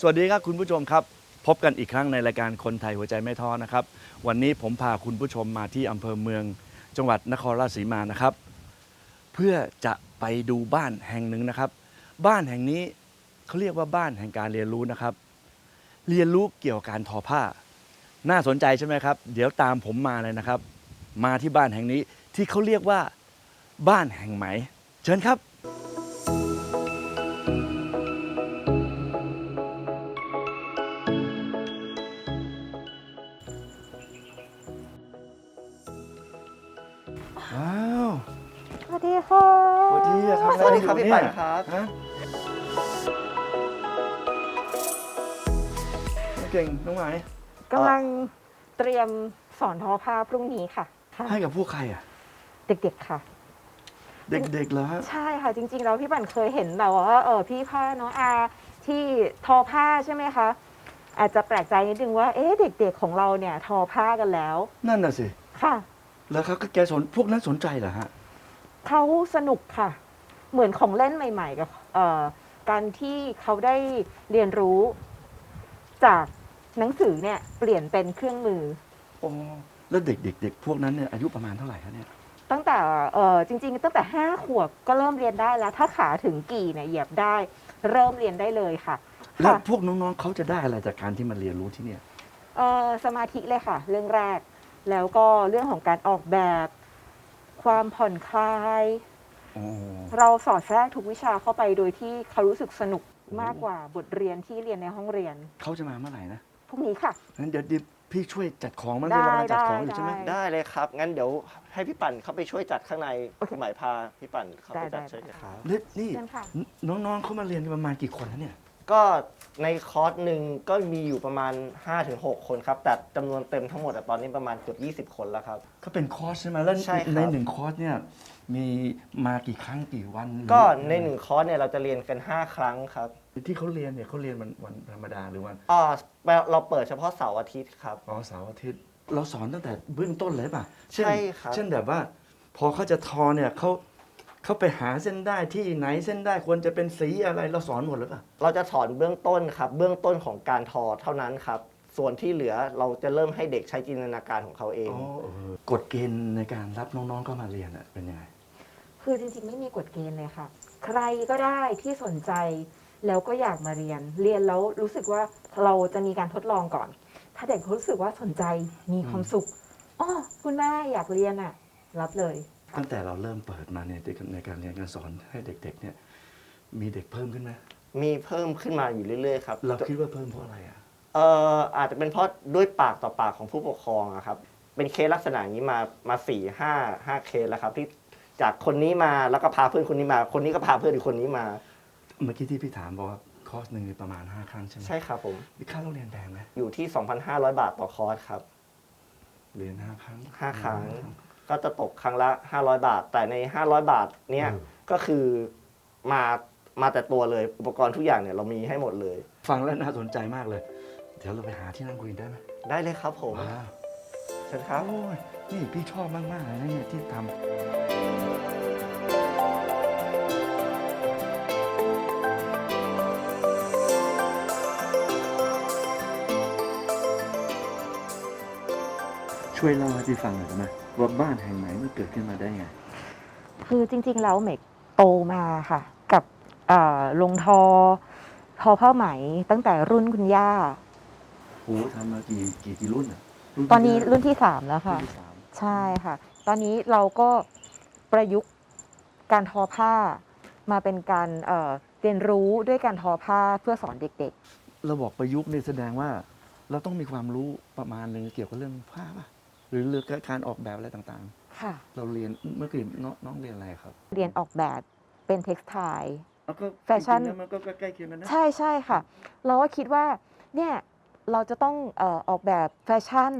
สวัสดีครับคุณผู้ชมครับ พบกันอีกครั้งในรายการคนไทยหัวใจไม่ท้อนะครับ วันนี้ผมพาคุณผู้ชมมาที่อำเภอเมือง จังหวัดนครราชสีมานะครับ เพื่อจะไปดูบ้านแห่งหนึ่งนะครับ บ้านแห่งนี้เขาเรียกว่าบ้านแห่งการเรียนรู้นะครับ เรียนรู้เกี่ยวกับการทอผ้า น่าสนใจใช่ไหมครับ เดี๋ยวตามผมมาเลยนะครับ มาที่บ้านแห่งนี้ที่เขาเรียกว่าบ้านแห่งไหม เชิญครับ ว้าวสวัสดีค่ะสวัสดีอะครับสวัสดีครับอะไอยู่พี่ปั่นเยครับ ฮะเก่งน้องไหมายกำลังเตรียมสอนทอผ้าพรุ่งนี้ค่ะค่ะให้กับพวกใครอะ เด็กๆค่ะ เด็กๆเหรอฮะ ใช่ค่ะจริงๆแล้วพี่ปั่นเคยเห็นแบบว่าเออพี่ผ้าน้องอาที่ทอผ้าใช่ไหมคะ อาจจะแปลกใจนิดนึงว่าเอ๊ะเด็ก ๆของเราเนี่ยทอผ้ากันแล้ว นั่นน่ะสิ ค่ะ แล้วเขาก็แกสนพวกนั้นสนใจเหรอฮะ เขาสนุกค่ะ เหมือนของเล่นใหม่ๆกับเอ่อการที่เขาได้เรียนรู้จากหนังสือเนี่ยเปลี่ยนเป็นเครื่องมือ โอ้แล้วเด็กๆเด็กพวกนั้นเนี่ยอายุประมาณเท่าไหร่คะเนี่ยตั้งแต่เออจริง ๆ ตั้งแต่ห้าขวบก็เริ่มเรียนได้แล้ว ถ้าขาถึงกี่เนี่ยเหยียบได้ เริ่มเรียนได้เลยค่ะแล้วค่ะพวกน้องๆเขาจะได้อะไรจากการที่มาเรียนรู้ที่เนี่ย เออสมาธิเลยค่ะ เรื่องแรก แล้วก็เรื่องของการออกแบบ ความผ่อนคลายโอ้เราสอดแทรกทุกวิชาเข้าไปโดยที่เขารู้สึกสนุกมากกว่าบทเรียนที่เรียนในห้องเรียนเขาจะมาเมื่อไหร่นะพรุ่งนี้ค่ะ งั้นเดี๋ยวดิพี่ช่วยจัดของมันได้เรียกว่าจัดของอได้ยู่ใช่ไหม ได้ ได้เลยครับ งั้นเดี๋ยวให้พี่ปั่นเข้าไปช่วยจัดข้างในโอเคหมายพาพี่ปั่นเข้าไปได้จัดได้ ช่วยกันครับแล้วนี่เชิญค่ะน้องๆเขามาเรียนกันประมาณกี่คนแล้วเนี่ย ก็ ในคอร์สหนึ่งก็มีอยู่ประมาณ 5-6 คนครับ แต่จำนวนเต็มทั้งหมดอะตอนนี้ประมาณเกือบ20 คนแล้วครับ ก็เป็นคอร์สใช่ไหมแล้วใช่ครับ ในหนึ่งคอร์สเนี่ยมีมากี่ครั้งกี่วันหรือก็ในหนึ่งคอร์สเนี่ยเราจะเรียนกัน 5 ครั้งครับที่เขาเรียนเนี่ยเขาเรียนวันวันธรรมดาหรือวันอ่าเราเปิดเฉพาะเสาร์อาทิตย์ครับ อ๋อเสาร์อาทิตย์ เราสอนตั้งแต่เบื้องต้นเลยป่ะเนใช่ครับ เช่นแบบว่า พอเขาจะทอเนี่ยเขา เขาไปหาเส้นได้ที่ไหนเส้นได้ควรจะเป็นสีอะไรเราสอนหมดหรือเปล่าเราจะสอนเบื้องต้นครับ เบื้องต้นของการทอเท่านั้นครับ ส่วนที่เหลือเราจะเริ่มให้เด็กใช้จินตนาการของเขาเอง อ๋อเออกฎเกณฑ์ในการรับน้องๆเข้ามาเรียนอะเป็นยังไง คือจริงๆ ไม่มีกฎเกณฑ์เลยค่ะ ใครก็ได้ที่สนใจ แล้วก็อยากมาเรียน เรียนแล้วรู้สึกว่าเราจะมีการทดลองก่อน ถ้าเด็กรู้สึกว่าสนใจมีความสุขอ๋อคุณแม่อยากเรียนอะรับเลย ตั้งแต่เราเริ่มเปิดมาเนี่ยในการเรียนการสอนให้เด็กๆเนี่ยมีเด็กเพิ่มขึ้นไหมมีเพิ่มขึ้นมาอยู่เรื่อยๆครับเราคิดว่าเพิ่มเพราะอะไรอะเอ่ออาจจะเป็นเพราะด้วยปากต่อปากของผู้ปกครองอะครับเป็นเคสลักษณะอย่างนี้มามาสี่ห้าห้าเคสแล้วครับที่จากคนนี้มาแล้วก็พาเพื่อนคนนี้มา คนนี้ก็พาเพื่อนอีกคนนี้มา เมื่อกี้ที่พี่ถามบอกว่าคอร์สหนึ่งมีประมาณ 5 ครั้งใช่ไหมใช่ครับผมมีค่าเราเรียนแพงไหมอยู่ที่ 2,500 บาทต่อคอร์สครับ เรียนห้าครั้งห้าครั้ง ก็จะตกครั้งละ 500 บาท แต่ใน 500 บาทเนี้ยก็คือมามาแต่ตัวเลยอุปกรณ์ทุกอย่างเนี่ยเรามีให้หมดเลย ฟังแล้วน่าสนใจมากเลย เดี๋ยวเราไปหาที่นั่งคุยได้ไหมได้เลยครับผมว้าวเชิญครับ โอ้ยนี่พี่ชอบมากๆเลยนะเนี่ยที่ทำ ช่วยเล่าให้พี่ฟังหน่อยได้ไหมว่าบ้านแห่งไหนมันเกิดขึ้นมาได้ไง คือจริง ๆ แล้วเมกโตมาค่ะ กับเอ่อลงทอ ทอผ้าไหมตั้งแต่รุ่นคุณย่าโอ้ทำมากี่กี่กี่รุ่นอะที่ตอนนี้เท่าไหรุ่นที่สามแล้วค่ะ รุ่นที่สามใช่ค่ะ ตอนนี้เราก็ประยุกต์การทอผ้ามาเป็นการเอ่อเรียนรู้ด้วยการทอผ้าเพื่อสอนเด็กเราบอกประยุกต์นี่แสดงว่า เราต้องมีความรู้ประมาณหนึ่งเกี่ยวกับเรื่องผ้าป่ะ หรือเรื่องการออกแบบอะไรต่างๆค่ะ ๆ เราเรียนเมื่อกี้น้องน้องเรียนอะไรครับเรียนออกแบบเป็นเท็กซ์ไท แล้วก็แฟชั่น จริงๆแล้วมันก็ใกล้เคียงกันนะใช่ใช่ค่ะ เราก็คิดว่าเนี่ยเราจะต้องเอ่อออกแบบแฟชั่น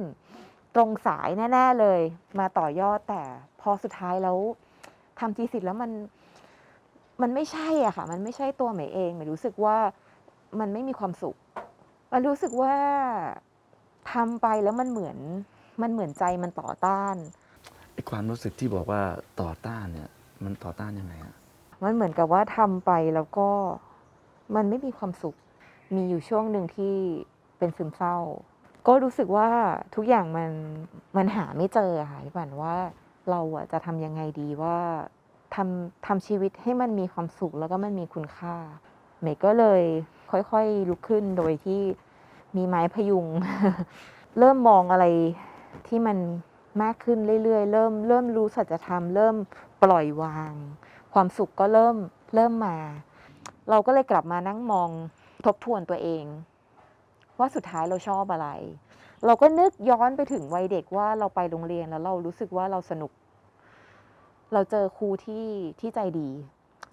ตรงสายแน่ ๆเลย มาต่อยอดแต่พอสุดท้ายแล้วทำทีสิทธิ์แล้วมันมันไม่ใช่อะค่ะ มันไม่ใช่ตัวใหม่เองหมายรู้สึกว่ามันไม่มีความสุขมันรู้สึกว่าทำไปแล้วมันเหมือน มันเหมือนใจมันต่อต้าน ไอความรู้สึกที่บอกว่าต่อต้านเนี่ย มันต่อต้านยังไงอะมันเหมือนกับว่าทำไปแล้วก็มันไม่มีความสุข มีอยู่ช่วงหนึ่งที่เป็นซึมเศร้า ก็รู้สึกว่าทุกอย่างมันมันหาไม่เจออะค่ะพี่ปันว่าเราอะจะทำยังไงดีว่าทำทำชีวิตให้มันมีความสุขแล้วก็มันมีคุณค่าเมย์ก็เลยค่อยๆลุกขึ้นโดยที่มีไม้พยุง เริ่มมองอะไร ที่มันมากขึ้นเรื่อยๆ เริ่มเริ่มรู้สัจธรรม เริ่มปล่อยวาง ความสุขก็เริ่มเริ่มมา เราก็เลยกลับมานั่งมองทบทวนตัวเอง ว่าสุดท้ายเราชอบอะไร เราก็นึกย้อนไปถึงวัยเด็กว่าเราไปโรงเรียนแล้วเรารู้สึกว่าเราสนุก เราเจอครูที่ที่ใจดี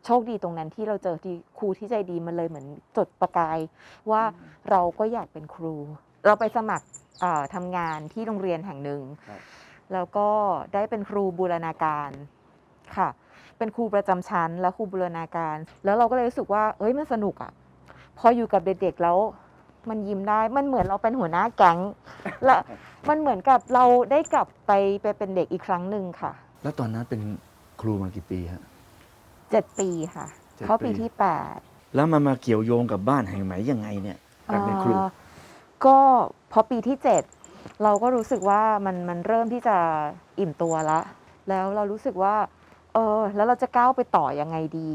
โชคดีตรงนั้นที่เราเจอที่ครูที่ใจดีมันเลยเหมือนจดประกายว่าเราก็อยากเป็นครู เราไปสมัคร เอ่อทำงานที่โรงเรียนแห่งหนึ่ง ครับ แล้วก็ได้เป็นครูบูรณาการค่ะ เป็นครูประจำชั้นและครูบูรณาการ แล้วเราก็เลยรู้สึกว่าเอ้ยมันสนุกอะ่ะ พออยู่กับเด็กๆแล้ว มันยิ้มได้ มันเหมือนเราเป็นหัวหน้าแก๊ง และมันเหมือนกับเราได้กลับไปไปเป็นเด็กอีกครั้งหนึ่งค่ะ แล้วตอนนั้นเป็นครูมากี่ปีฮะ เจ็ดปีค่ะ เจ็ดเข้าปี ปีที่แปด แล้วมันมาเกี่ยวโยงกับบ้านแห่งไหนยังไงเนี่ยการเป็นครูเอ่อก็ พอปีที่เจ็ดเราก็รู้สึกว่ามันมันเริ่มที่จะอิ่มตัวละ แล้วเรารู้สึกว่า เออ แล้วเราจะก้าวไปต่อยังไงดี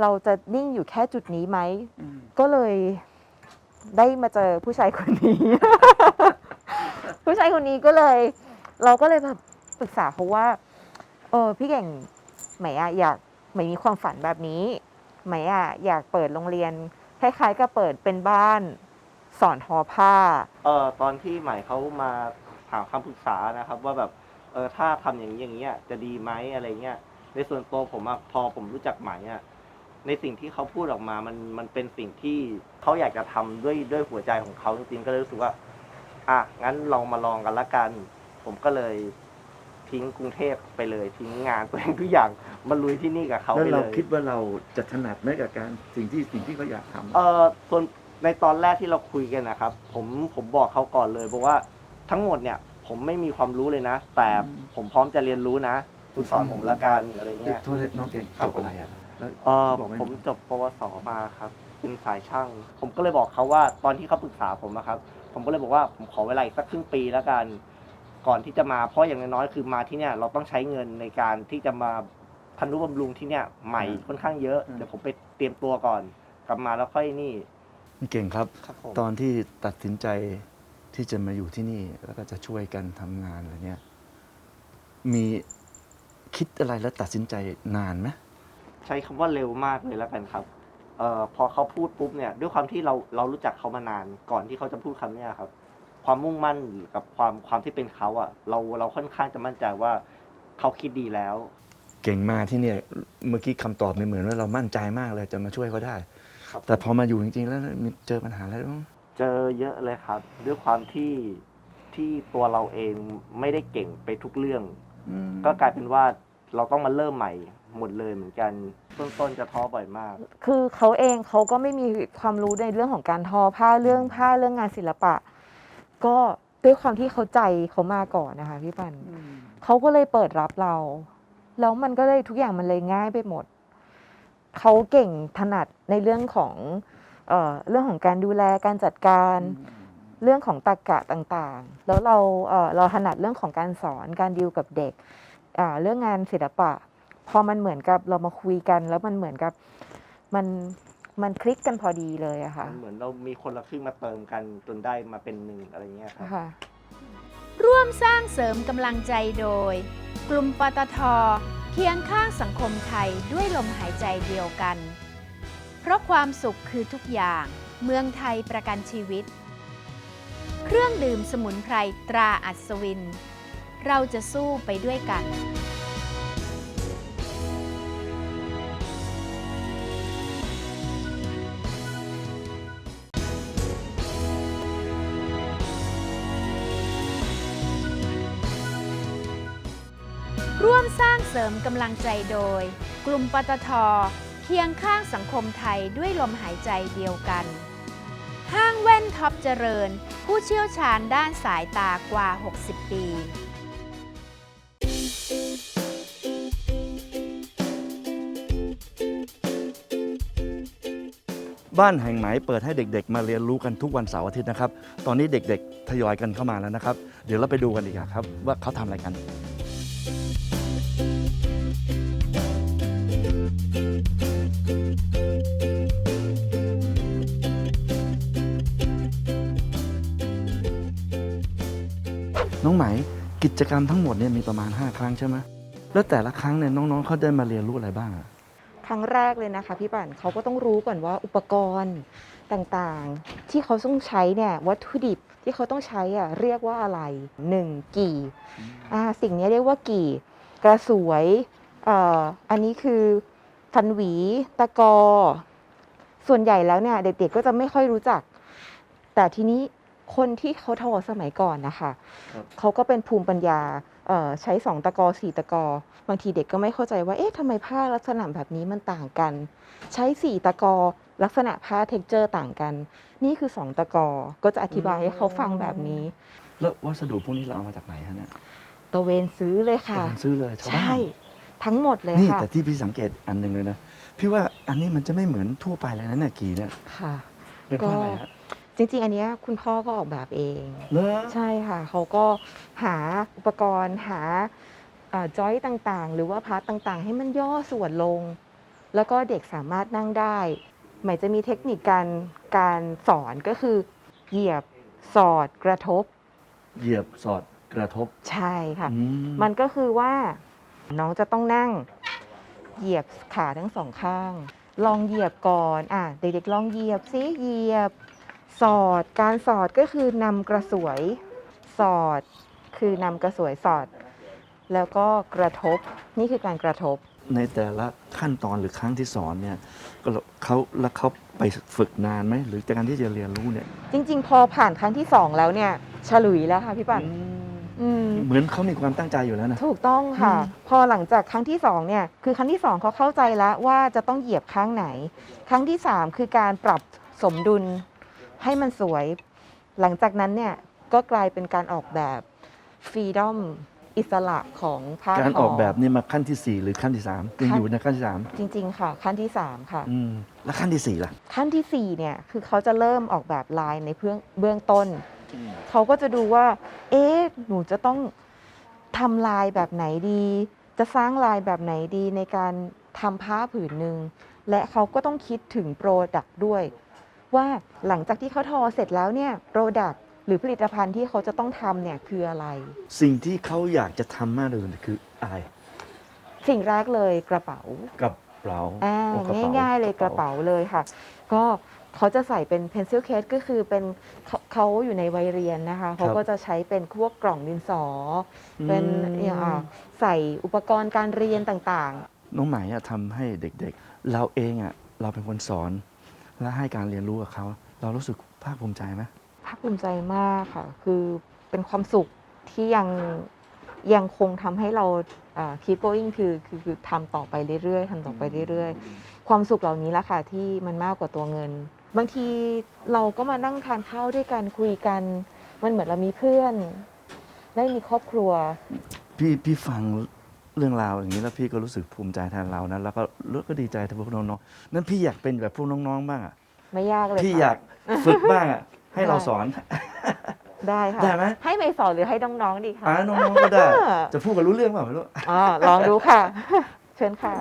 เราจะนิ่งอยู่แค่จุดนี้ไหม ก็เลยได้มาเจอผู้ชายคนนี้ ผู้ชายคนนี้ก็เลย เราก็เลยแบบปรึกษาเขาว่า เออพี่เก่งไหมอะอยากไหมมีความฝันแบบนี้ไหมอะอยากเปิดโรงเรียนคล้ายๆกับเปิดเป็นบ้าน สอนทอผ้า เอ่อตอนที่ใหม่เขามาถามคำปรึกษานะครับ ว่าแบบเออถ้าทำอย่างนี้อย่างเงี้ยจะดีไหมอะไรเงี้ยในส่วนตัวผมอะพอผมรู้จักใหม่อะในสิ่งที่เขาพูดออกมามันมันเป็นสิ่งที่เขาอยากจะทำด้วยด้วยหัวใจของเขาจริงๆก็เลยรู้สึกว่า อะงั้นลองมาลองกันละกัน ผมก็เลยทิ้งกรุงเทพไปเลย ทิ้งงานตัวเองทุกอย่างมาลุยที่นี่กับเขาแล้วไปเราเลย คิดว่าเราจะถนัดไหมกับการสิ่งที่สิ่งที่เขาอยากทำ เออส่วน ในตอนแรกที่เราคุยกันนะครับ ผมผมบอกเขาก่อนเลยบอกว่าทั้งหมดเนี่ย ผมไม่มีความรู้เลยนะ แต่อืมผมพร้อมจะเรียนรู้นะ คุณสอนผมละกันอะไรเงี้ยโทษเลยน้องเก่งครัจบบอะไรอะแล้วเออบอกไหมผมจบปวสมาครับเป็นสายช่าง ผมก็เลยบอกเขาว่าตอนที่เขาปรึกษาผมนะครับ ผมก็เลยบอกว่าผมขอเวลาอีกสักครึ่งปีแล้วกัน ก่อนที่จะมาเพราะอย่างน้อยๆคือมาที่เนี่ย เราต้องใช้เงินในการที่จะมาพันธุบำรุงที่เนี่ยใหม่ค่อนข้างเยอะเดี๋ยวผมไปเตรียมตัวก่อน กลับมาแล้วค่อยนี่ เก่งครับ ครับผม ตอนที่ตัดสินใจที่จะมาอยู่ที่นี่ แล้วก็จะช่วยกันทำงานอะไรเนี่ยมีคิดอะไรแล้วตัดสินใจนานไหมใช้คำว่าเร็วมากเลยแล้วกันครับเอ่อพอเขาพูดปุ๊บเนี่ยด้วยความที่เราเรารู้จักเขามานานก่อนที่เขาจะพูดคำเนี้ยครับ ความมุ่งมั่นกับความความที่เป็นเขาอะเราเราค่อนข้างจะมั่นใจว่าเขาคิดดีแล้ว เก่งมาที่เนี่ยเมื่อกี้คำตอบเนี่ยเหมือนว่าเรามั่นใจมากเลยจะมาช่วยเขาได้ ครับแต่พอมาอยู่จริงๆแล้วมีเจอปัญหาอะไรบ้างเจอเยอะเลยครับ ด้วยความที่ที่ตัวเราเองไม่ได้เก่งไปทุกเรื่อง อืมก็กลายเป็นว่าเราต้องมาเริ่มใหม่หมดเลยเหมือนกันต้นๆจะท้อบ่อยมาก คือเขาเองเขาก็ไม่มีความรู้ในเรื่องของการทอผ้าเรื่องผ้าเรื่องงานศิลปะ ก็ด้วยความที่เขาใจเขามาก่อนนะคะพี่ปันเขาก็เลยเปิดรับเรา แล้วมันก็เลยทุกอย่างมันเลยง่ายไปหมด เขาเก่งถนัดในเรื่องของเอ่อเรื่องของการดูแลการจัดการเรื่องของตรรกะต่างๆ แล้วเราเอ่อเราถนัดเรื่องของการสอนการดิวกับเด็กอ่าเรื่องงานศิลปะ พอมันเหมือนกับเรามาคุยกัน แล้วมันเหมือนกับมันมันคลิกกันพอดีเลยอะค่ะมันเหมือนเรามีคนละครึ่งมาเติมกันจนได้มาเป็นหนึ่งอะไรเงี้ยครับ ค่ะ ร่วมสร้างเสริมกำลังใจโดย กลุ่มปตท คียงข้างสังคมไทยด้วยลมหายใจเดียวกัน เพราะความสุขคือทุกอย่าง เมืองไทยประกันชีวิต เครื่องดื่มสมุนไพรตราอัศวิน เราจะสู้ไปด้วยกัน เสริมกำลังใจโดย กลุ่มปตทเคียงข้างสังคมไทยด้วยลมหายใจเดียวกัน ห้างแว่นท็อปเจริญ ผู้เชี่ยวชาญด้านสายตากว่า 60 ปีบ้านแห่งไหมเปิดให้เด็กๆ มาเรียนรู้กันทุกวันเสาร์อาทิตย์นะครับ ตอนนี้เด็กๆ ทยอยกันเข้ามาแล้วนะครับ เดี๋ยวเราไปดูกันดีกว่าครับ ว่าเขาทำอะไรกัน น้องไหมกิจกรรมทั้งหมดเนี่ยมีประมาณ 5 ครั้งใช่ไหมแล้วแต่ละครั้งเนี่ยน้องๆเขาได้มาเรียนรู้อะไรบ้างอะครั้งแรกเลยนะคะพี่ปั่นเขาก็ต้องรู้ก่อนว่าอุปกรณ์ต่างๆ ที่เขาต้องใช้เนี่ยวัตถุดิบที่เขาต้องใช้อะเรียกว่าอะไรหนึ่งกี่อ่าสิ่งนี้เรียกว่ากี่ กระสวยเอ่ออันนี้คือฟันหวีตะกอ ส่วนใหญ่แล้วเนี่ยเด็กๆก็จะไม่ค่อยรู้จัก แต่ทีนี้ คนที่เขาทอสมัยก่อนนะคะครับ เขาก็เป็นภูมิปัญญาเอ่อใช้สองตะกอสี่ตะกอ บางทีเด็กก็ไม่เข้าใจว่าเอ๊ะทำไมผ้าลักษณะแบบนี้มันต่างกัน ใช้สี่ตะกอลักษณะผ้าเท็กเจอร์ต่างกัน นี่คือสองตะกอก็จะอธิบายให้เขาฟังแบบนี้แล้ววัสดุพวกนี้เราเอามาจากไหนฮะเนี่ยตะเวนซื้อเลยค่ะไปซื้อเลยชาวบ้านใช่ทั้งหมดเลยนี่ค่ะ แต่ที่พี่สังเกตอันหนึ่งเลยนะ พี่ว่าอันนี้มันจะไม่เหมือนทั่วไปเลยนะเนี่ยกีเนี่ยค่ะ เป็นเพราะอะไรฮะ จริงๆ อันเนี้ยคุณพ่อก็ออกแบบเองเลอใช่ค่ะเขาก็หาอุปกรณ์หาจอยต่างๆ หรือว่าพาร์ตต่างๆ ให้มันย่อส่วนลง แล้วก็เด็กสามารถนั่งได้ หมายจะมีเทคนิคการการสอนก็คือ เหยียบสอดกระทบ เหยียบสอดกระทบใช่ค่ะ อืมันก็คือว่าน้องจะต้องนั่ง เหยียบขาทั้งสองข้าง ลองเหยียบก่อนอะเด็กๆลองเหยียบซิเหยียบ สอด การสอดก็คือนำกระสวยสอด คือนำกระสวยสอด แล้วก็กระทบนี่คือการกระทบ ในแต่ละขั้นตอนหรือครั้งที่สอนเนี่ยก็เขาแล้วเขาไปฝึกนานไหมหรือจากการที่จะเรียนรู้เนี่ย จริง ๆ พอผ่านครั้งที่สองแล้วเนี่ยฉลุยแล้วค่ะพี่ปั่นอืม เหมือนเขามีความตั้งใจอยู่แล้วนะ ถูกต้องค่ะอืมพอหลังจากครั้งที่สองเนี่ยคือครั้งที่สองเขาเข้าใจแล้วว่าจะต้องเหยียบข้างไหน ครั้งที่สามคือการปรับสมดุล ให้มันสวย หลังจากนั้นเนี่ยก็กลายเป็นการออกแบบฟรีดอมอิสระของผ้าการทออกแบบนี่มาขั้นที่สี่หรือขั้นที่สามยังขั้นอยู่ในขั้นที่สามจริง ๆ ค่ะ ขั้นที่สามค่ะอืมแล้วขั้นที่สี่ล่ะ ขั้นที่สี่เนี่ยคือเขาจะเริ่มออกแบบลายในเบื้องเบื้องต้น เขาก็จะดูว่า เอ๊ะหนูจะต้องทำลายแบบไหนดี จะสร้างลายแบบไหนดีในการทำผ้าผืนหนึ่งและเขาก็ต้องคิดถึงโปรดักต์ด้วย ว่าหลังจากที่เขาทอเสร็จแล้วเนี่ยโปรดักต์หรือผลิตภัณฑ์ที่เขาจะต้องทำเนี่ยคืออะไร สิ่งที่เขาอยากจะทำมากเลยคืออะไร สิ่งแรกเลยกระเป๋ากระเป๋าอ่าโอ้กระป๋ง่ายๆเลยกระเป๋าเลยค่ะ ก็เขาจะใส่เป็น pencil case ก็คือเป็นเขาเขาอยู่ในวัยเรียนนะคะเขาก็จะใช้เป็นพวกกล่องดินสอ เป็นอืมอย่างอ่าใส่อุปกรณ์การเรียนต่างน้องไหมอะทำให้เด็กๆ เราเองอะเราเป็นคนสอน และให้การเรียนรู้กับเขา เรารู้สึกภาคภูมิใจไหมๆภาคภูมิใจมากค่ะ คือเป็นความสุขที่ยังยังคงทำให้เราอ่า keep going คือคือคือทำต่อไปเรื่อยๆทำต่อไปเรื่อยๆ ความสุขเหล่านี้แหละค่ะที่มันมากกว่าตัวเงิน บางทีเราก็มานั่งทานข้าวด้วยกันคุยกัน มันเหมือนเรามีเพื่อน ได้มีครอบครัว พี่พี่ฟัง เรื่องราวอย่างนี้แล้วพี่ก็รู้สึกภูมิใจแทนเรานะแล้วก็รู้ก็ดีใจแทนพวกน้องๆนั่นพี่อยากเป็นแบบพวกน้องๆบ้างอะไม่ยากเลยพี่ค่ะอยากฝึกบ้างอะให้เราได้สอน ได้ค่ะได้ไหมให้ไม่สอนหรือให้น้องๆดีคะอ่าน้องๆก็ได้ จะพูดกันรู้เรื่องเปล่าไม่รู้อ๋อลองดูค่ะ เชิญค่ะ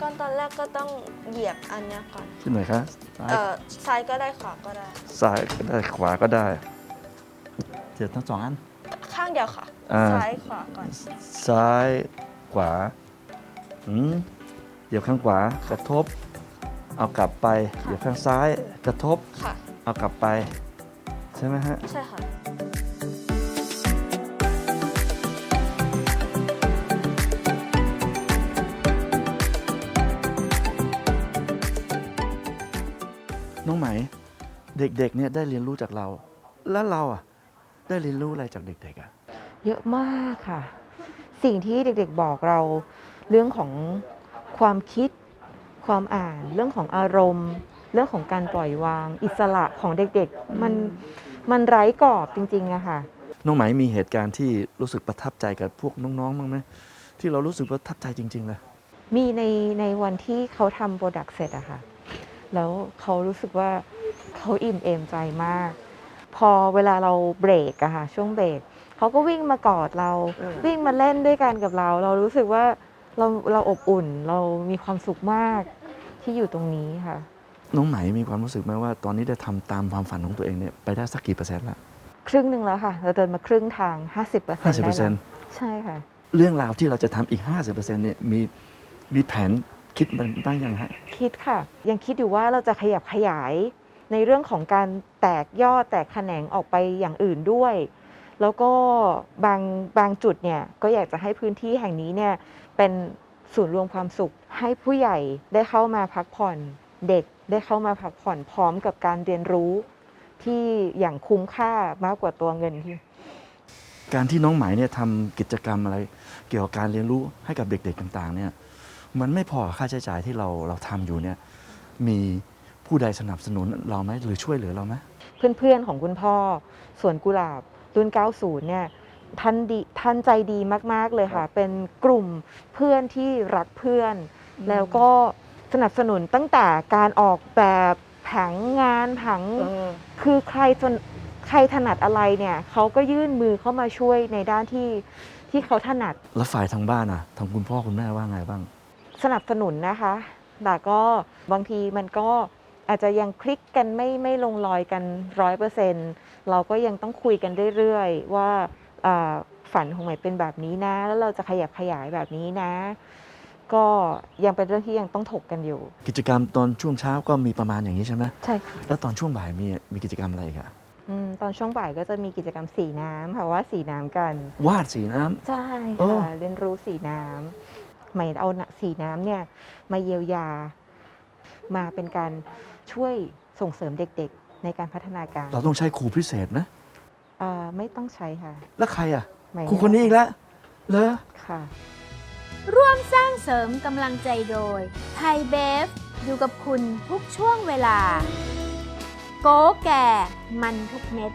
ก่อนตอนแรกก็ต้องเหยียบอันเนี้ยก่อนขึ้นหน่อยครับ ซ้ายเอ่อซ้ายก็ได้ขวาก็ได้ ซ้ายก็ได้ขวาก็ได้เดี๋ยวทั้งสองอัน ข้างเดียวค่ะ อ่า ซ้ายขวาก่อน ซ้ายขวาอืมเดี๋ยวข้างขวากระทบ เอากลับไปเดี๋ยวข้างซ้าย กระทบ ค่ะ เอากลับไป ใช่ไหมฮะ ใช่ค่ะ เด็กๆเนี่ยได้เรียนรู้จากเรา แล้วเราอะได้เรียนรู้อะไรจากเด็กๆอะเยอะมากค่ะ สิ่งที่เด็กๆบอกเราเรื่องของความคิด ความอ่าน เรื่องของอารมณ์ เรื่องของการปล่อยวาง อิสระของเด็กๆ มันมันไร้กรอบจริงๆอะค่ะ น้องไหมมีเหตุการณ์ที่รู้สึกประทับใจกับพวกน้องๆบ้างไหมที่เรารู้สึกประทับใจจริงๆเลยมีในในวันที่เขาทำโปรดักต์เสร็จอะค่ะ แล้วเขารู้สึกว่า เขาอิ่มเอมใจมาก พอเวลาเราเบรกอะค่ะช่วงเบรกเขาก็วิ่งมากอดเรา วิ่งมาเล่นด้วยกันกับเรา เรารู้สึกว่าเราเราอบอุ่นเรามีความสุขมากที่อยู่ตรงนี้ค่ะ น้องไหมมีความรู้สึกไหมว่าตอนนี้ได้ทำตามความฝันของตัวเองเนี่ยไปได้สักกี่เปอร์เซ็นต์ละครึ่งหนึ่งแล้วค่ะเราเดินมาครึ่งทาง 50%ได้ห้าสิบเปอร์เซ็นแล้วต์ใช่ค่ะ เรื่องราวที่เราจะทำอีกห้าสิบเปอร์เซ็นต์เนี่ยมีมีแผนคิดมันบ้างยังฮะคิดค่ะ ยังคิดอยู่ว่าเราจะขยับขยาย ในเรื่องของการแตกยอดแตกแขนงออกไปอย่างอื่นด้วย แล้วก็บางบางจุดเนี่ยก็อยากจะให้พื้นที่แห่งนี้เนี่ยเป็นศูนย์รวมความสุขให้ผู้ใหญ่ได้เข้ามาพักผ่อนเด็กได้เข้ามาพักผ่อนพร้อมกับการเรียนรู้ที่อย่างคุ้มค่ามากกว่าตัวเงินที่ การที่น้องไหมายเนี่ยทำกิจกรรมอะไร เกี่ยวกับการเรียนรู้ให้กับเด็กๆต่าง ๆ เนี่ย มันไม่พอค่าใช้จ่ายที่เราเราทำอยู่เนี่ยมี ผู้ใดสนับสนุนเราไหมหรือช่วยเหลือเราไหมเพื่อนๆของคุณพ่อสวนกุหลาบรุ่น 90 เนี่ยท่านดีท่านใจดีมาก ๆ เลยค่ะ เป็นกลุ่มเพื่อนที่รักเพื่อน แล้วก็สนับสนุนตั้งแต่การออกแบบผังงานผังคือใครจนใครถนัดอะไรเนี่ยเขาก็ยื่นมือเข้ามาช่วยในด้านที่ที่เขาถนัด แล้วฝ่ายทางบ้านอะทางคุณพ่อคุณแม่ว่าไงบ้าง สนับสนุนนะคะ แต่ก็บางทีมันก็ อาจจะยังคลิกกันไม่ไม่ลงรอยกันร้อยเปอร์เซ็นเราก็ยังต้องคุยกันเรื่อยๆว่าอ่าฝันของใหม่เป็นแบบนี้นะ แล้วเราจะขยับขยายแบบนี้นะ ก็ยังเป็นเรื่องที่ยังต้องถกกันอยู่ กิจกรรมตอนช่วงเช้าก็มีประมาณอย่างนี้ใช่ไหมใช่ค่ะแล้วตอนช่วงบ่ายมีมีกิจกรรมอะไรอีกอะอืมตอนช่วงบ่ายก็จะมีกิจกรรมสีน้ำค่ะว่าสีน้ำกัน วาดสีน้ำใช่โอ้ค่ะเรียนรู้สีน้ำใหม่เอาน่ะสีน้ำเนี่ยมาเยียวยามาเป็นการ ช่วยส่งเสริมเด็กๆ ในการพัฒนาการเราต้องใช้ครูพิเศษนะอ่าไม่ต้องใช้ค่ะแล้วใครอะใหม่ครูคนนี้อีกแล้วเหรอ ค่ะ ร่วมสร้างเสริมกำลังใจโดยไทยเบฟอยู่กับคุณทุกช่วงเวลา โกแก่มันทุกเม็ด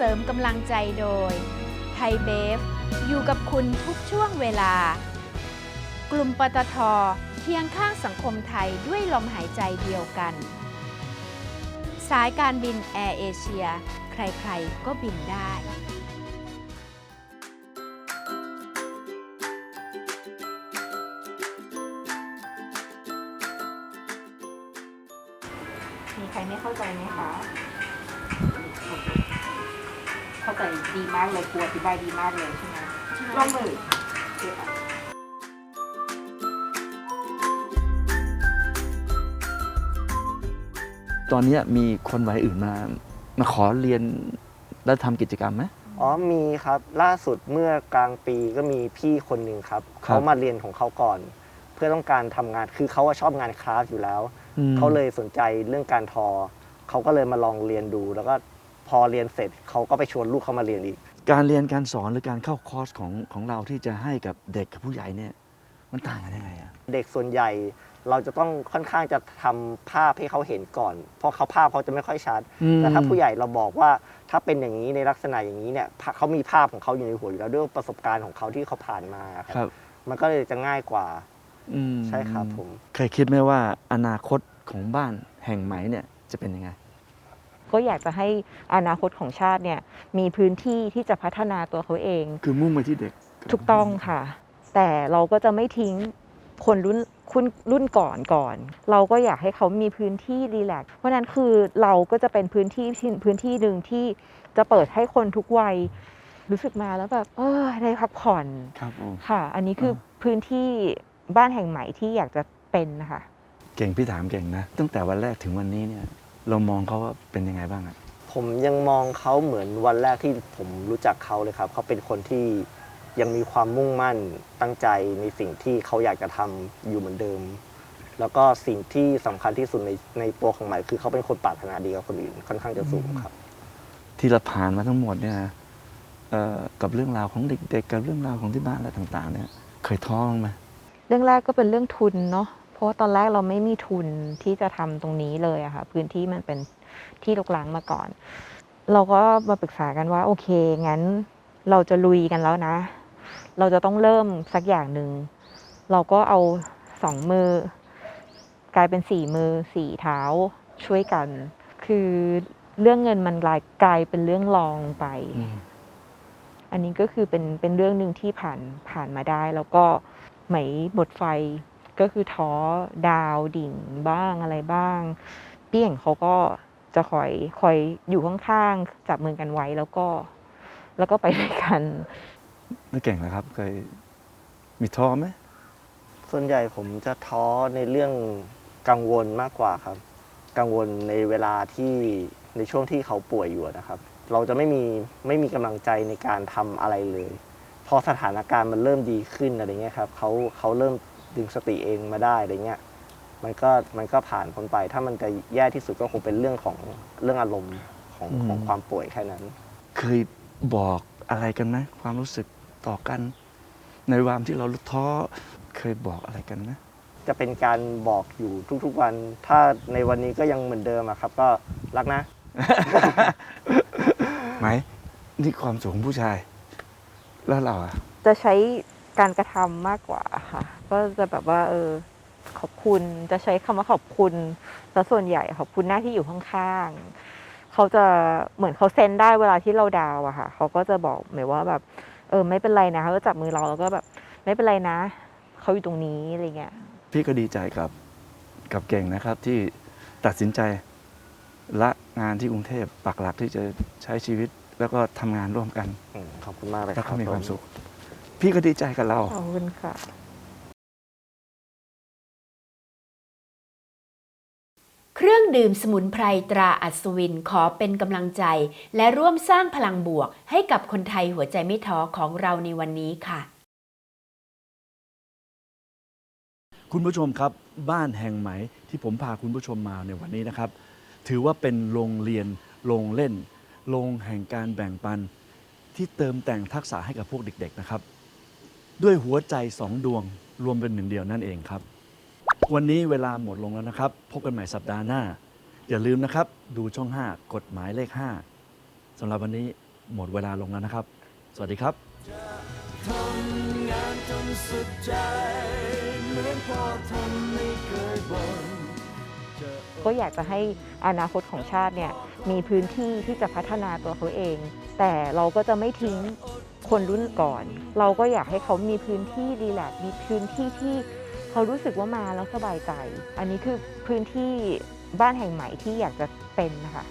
เสริมกำลังใจโดย ไทยเบฟ อยู่กับคุณทุกช่วงเวลา กลุ่มปตทเคียงข้างสังคมไทยด้วยลมหายใจเดียวกัน สายการบินแอร์เอเชีย ใครๆ ก็บินได้มีใครไม่เข้าใจไหมคะ เข้าใจดีมากเลยครูอธิบายดีมากเลยใช่ไหมร่วมมือโอเคค่ะตอนเนี้ยมีคนวัยอื่นมา มาขอเรียนแล้วทำกิจกรรมไหม อ๋อมีครับล่าสุดเมื่อกลางปีก็มีพี่คนหนึ่งครับ ครับ เขามาเรียนของเขาก่อน เพื่อต้องการทำงานคือเขาอะชอบงานคราฟต์อยู่แล้ว อืมเขาเลยสนใจเรื่องการทอ เขาก็เลยมาลองเรียนดู แล้วก็ พอเรียนเสร็จเขาก็ไปชวนลูกเขามาเรียนอีก การเรียนการสอนหรือการเข้าคอร์สของของเราที่จะให้กับเด็กกับผู้ใหญ่เนี่ยมันต่างกันยังไงอะเด็กส่วนใหญ่เราจะต้องค่อนข้างจะทำภาพให้เขาเห็นก่อน เพราะเขาภาพเขาจะไม่ค่อยชัด แต่ถ้าผู้ใหญ่เราบอกว่าถ้าเป็นอย่างนี้ในลักษณะอย่างนี้เนี่ยภาเขามีภาพของเขาอยู่ในหัวอยู่แล้วด้วยประสบการณ์ของเขาที่เขาผ่านมาครับครับมันก็เลยจะง่ายกว่าอืมใช่ครับผม เคยคิดไหมว่าอนาคตของบ้านแห่งไหมเนี่ยจะเป็นยังไง ก็อยากจะให้อนาคตของชาติเนี่ยมีพื้นที่ที่จะพัฒนาตัวเขาเอง คือมุ่งไปที่เด็กถูกต้องค่ะ แต่เราก็จะไม่ทิ้งคนรุ่นคุณรุ่นก่อนก่อน เราก็อยากให้เขามีพื้นที่รีแลกซ์เพราะฉะนั้นคือเราก็จะเป็นพื้นที่ที่พื้นที่หนึ่งที่จะเปิดให้คนทุกวัยรู้สึกมาแล้วแบบเออได้พักผ่อนครับผมค่ะ อันนี้คือพื้นที่บ้านแห่งใหม่ที่อยากจะเป็นนะคะเก่งพี่ถามเก่งนะ ตั้งแต่วันแรกถึงวันนี้เนี่ย เรามองเขาว่าเป็นยังไงบ้างอะผมยังมองเขาเหมือนวันแรกที่ผมรู้จักเขาเลยครับเขาเป็นคนที่ยังมีความมุ่งมั่นตั้งใจในสิ่งที่เขาอยากจะทำอยู่เหมือนเดิม แล้วก็สิ่งที่สำคัญที่สุดในในตัวของใหม่คือเขาเป็นคนปรารถนาดีกับคนอื่นค่อนข้างจะสูงครับ ที่เราผ่านมาทั้งหมดเนี่ยนะเอ่อกับเรื่องราวของเด็ก ๆ กับเรื่องราวของที่บ้านอะไรต่าง ๆ เนี่ย เคยท้อบ้างไหม เรื่องแรกก็เป็นเรื่องทุนเนาะ เพราะว่าตอนแรกเราไม่มีทุนที่จะทำตรงนี้เลยอะค่ะ พื้นที่มันเป็นที่รกร้างมาก่อน เราก็มาปรึกษากันว่า โอเค งั้นเราจะลุยกันแล้วนะ เราจะต้องเริ่มสักอย่างหนึ่ง เราก็เอาสองมือ กลายเป็นสี่มือสี่เท้าช่วยกัน คือเรื่องเงินมันกลายกลายเป็นเรื่องรองไป อันนี้ก็คือเป็นเป็นเรื่องหนึ่งที่ผ่านผ่านมาได้ แล้วก็ไหมหมดไฟ ก็คือท้อดาวดิ่งบ้างอะไรบ้างเปี้ยงเขาก็จะคอยคอยอยู่ข้างๆจับมือกันไว้แล้วก็ แล้วก็ไปด้วยกันแล้วเก่งนะครับ เคยมีท้อไหมส่วนใหญ่ผมจะท้อในเรื่องกังวลมากกว่าครับ กังวลในเวลาที่ในช่วงที่เขาป่วยอยู่นะครับ เราจะไม่มีไม่มีกำลังใจในการทำอะไรเลย พอสถานการณ์มันเริ่มดีขึ้นอะไรเงี้ยครับเขาเขาเริ่ม ดึงสติเองมาได้อะไรเงี้ยมันก็มันก็ผ่านพ้นไป ถ้ามันจะแย่ที่สุดก็คงเป็นเรื่องของเรื่องอารมณ์ของของความป่วยแค่นั้น เคยบอกอะไรกันไหมความรู้สึกต่อกัน ในวามที่เราท้อเคยบอกอะไรกันไหมจะเป็นการบอกอยู่ทุกๆวัน ถ้าในวันนี้ก็ยังเหมือนเดิมอะครับ ก็รักนะไหมนี่ความสูงของผู้ชาย แล้วเราอะจะใช้การกระทำมากกว่าค่ะ ก็จะแบบว่า เออ ขอบคุณจะใช้คำว่าขอบคุณซะส่วนใหญ่ขอบคุณหน้าที่อยู่ข้างๆเขาจะเหมือนเขาเซ็นได้เวลาที่เราดาวอะค่ะเขาก็จะบอกหมายว่าแบบ เออ ไม่เป็นไรนะเขาก็จับมือเราแล้วก็แบบ ไม่เป็นไรนะเขาอยู่ตรงนี้อะไรเงี้ยพี่ก็ดีใจกับกับเก่งนะครับ ที่ตัดสินใจละงานที่กรุงเทพปักหลักที่จะใช้ชีวิตแล้วก็ทำงานร่วมกันอืมขอบคุณมากเลยคแล้รัวบก็มีความผสุข พี่ก็ดีใจกับเรา ขอบคุณค่ะ ดื่มสมุนไพรตราอัศวินขอเป็นกำลังใจ และร่วมสร้างพลังบวก ให้กับคนไทยหัวใจไม่ท้อของเราในวันนี้ค่ะ คุณผู้ชมครับ บ้านแห่งไหมที่ผมพาคุณผู้ชมมาในวันนี้นะครับ ถือว่าเป็นโรงเรียนโรงเล่นโรงแห่งการแบ่งปัน ที่เติมแต่งทักษะให้กับพวกเด็ก ๆนะครับ ด้วยหัวใจสองดวงรวมเป็นหนึ่งเดียวนั่นเองครับ วันนี้เวลาหมดลงแล้วนะครับ พบกันใหม่สัปดาห์หน้า อย่าลืมนะครับ ดูช่อง 5 กฎหมายเลข 5สำหรับวันนี้หมดเวลาลงแล้วนะครับ สวัสดีครับก็อยากจะให้อนาคตของชาติเนี่ยมีพื้นที่ที่จะพัฒนาตัวเขาเอง แต่เราก็จะไม่ทิ้งคนรุ่นก่อน เราก็อยากให้เขามีพื้นที่รีแลกซ์มีพื้นที่ที่ เขารู้สึกว่ามาแล้วสบายใจ อันนี้คือพื้นที่บ้านแห่งใหม่ที่อยากจะเป็นนะคะ